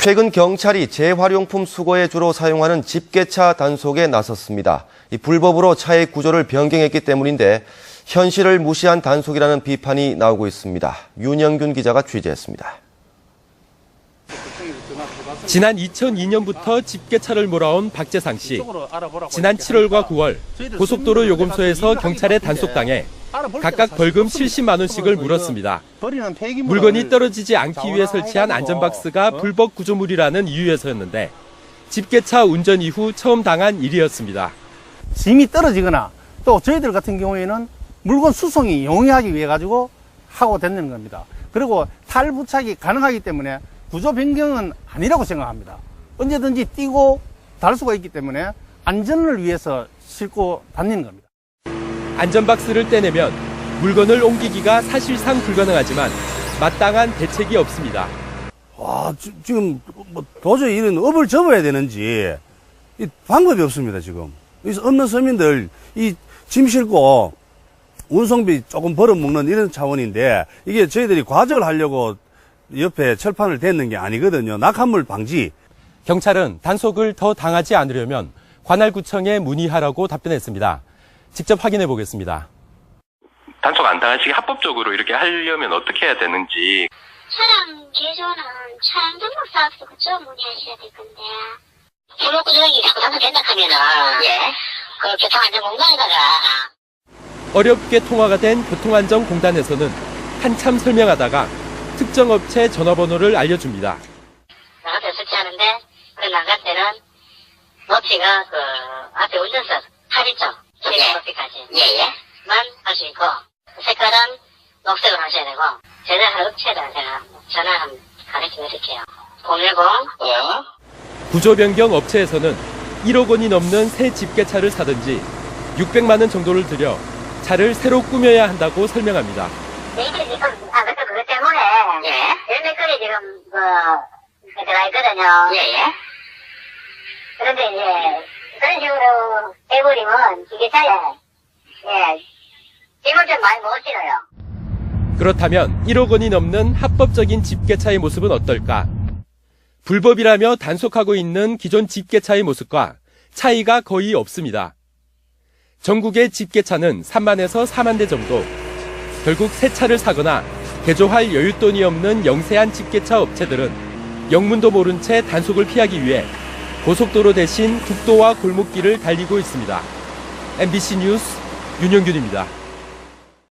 최근 경찰이 재활용품 수거에 주로 사용하는 집게차 단속에 나섰습니다. 이 불법으로 차의 구조를 변경했기 때문인데 현실을 무시한 단속이라는 비판이 나오고 있습니다. 윤영균 기자가 취재했습니다. 지난 2002년부터 집게차를 몰아온 박재상 씨. 지난 7월과 9월 고속도로 요금소에서 경찰에 단속당해 각각 벌금 70만 원씩을 물었습니다. 물건이 떨어지지 않기 위해 설치한 안전박스가 불법 구조물이라는 이유에서였는데 집게차 운전 이후 처음 당한 일이었습니다. 짐이 떨어지거나 또 저희들 같은 경우에는 물건 수송이 용이하기 위해 가지고 하고 됐는 겁니다. 그리고 탈부착이 가능하기 때문에 구조 변경은 아니라고 생각합니다. 언제든지 뛰고 달 수가 있기 때문에 안전을 위해서 싣고 다니는 겁니다. 안전박스를 떼내면 물건을 옮기기가 사실상 불가능하지만 마땅한 대책이 없습니다. 와, 지- 지금 뭐 도저히 이런 업을 접어야 되는지 이 방법이 없습니다, 지금. 이 없는 서민들 이 짐 싣고 운송비 조금 벌어먹는 이런 차원인데 이게 저희들이 과적을 하려고 옆에 철판을 댔는 게 아니거든요. 낙하물 방지. 경찰은 단속을 더 당하지 않으려면 관할구청에 문의하라고 답변했습니다. 직접 확인해 보겠습니다. 단속 안 당하시게 합법적으로 이렇게 하려면 어떻게 해야 되는지 차량 개조는 차량 등록 사업소 그쪽 문의하셔야 될 건데. 불법 구조행위 자꾸 단속된다 하면은, 예. 그 교통안전공단에다가 어렵게 통화가 된 교통안전공단에서는 한참 설명하다가 특정 업체 전화번호를 알려줍니다. 나한테 설치하는데, 그 나갈 때는 높이가 그 앞에 운전석 8인 쪽, 최대 높이까지. 예, 예. 만 할 수 있고, 색깔은 녹색으로 하셔야 되고, 제작할 업체에다 제가 전화 한번 가르쳐 드릴게요. 010, 예. 구조 변경 업체에서는 1억 원이 넘는 새 집게차를 사든지 600만 원 정도를 들여 차를 새로 꾸며야 한다고 설명합니다. 내일이 지금, 아, 그때 그것 때문에, 예. 열매거리 지금, 그, 들어가 있거든요. 예, 예. 그런데 이제, 그런 식으로 해버리면, 이게 차에, 예, 짐을 좀 많이 못 실어요. 그렇다면 1억 원이 넘는 합법적인 집게차의 모습은 어떨까? 불법이라며 단속하고 있는 기존 집게차의 모습과 차이가 거의 없습니다. 전국의 집게차는 3만에서 4만 대 정도. 결국 새 차를 사거나 개조할 여윳돈이 없는 영세한 집게차 업체들은 영문도 모른 채 단속을 피하기 위해 고속도로 대신 국도와 골목길을 달리고 있습니다. MBC 뉴스 윤영균입니다.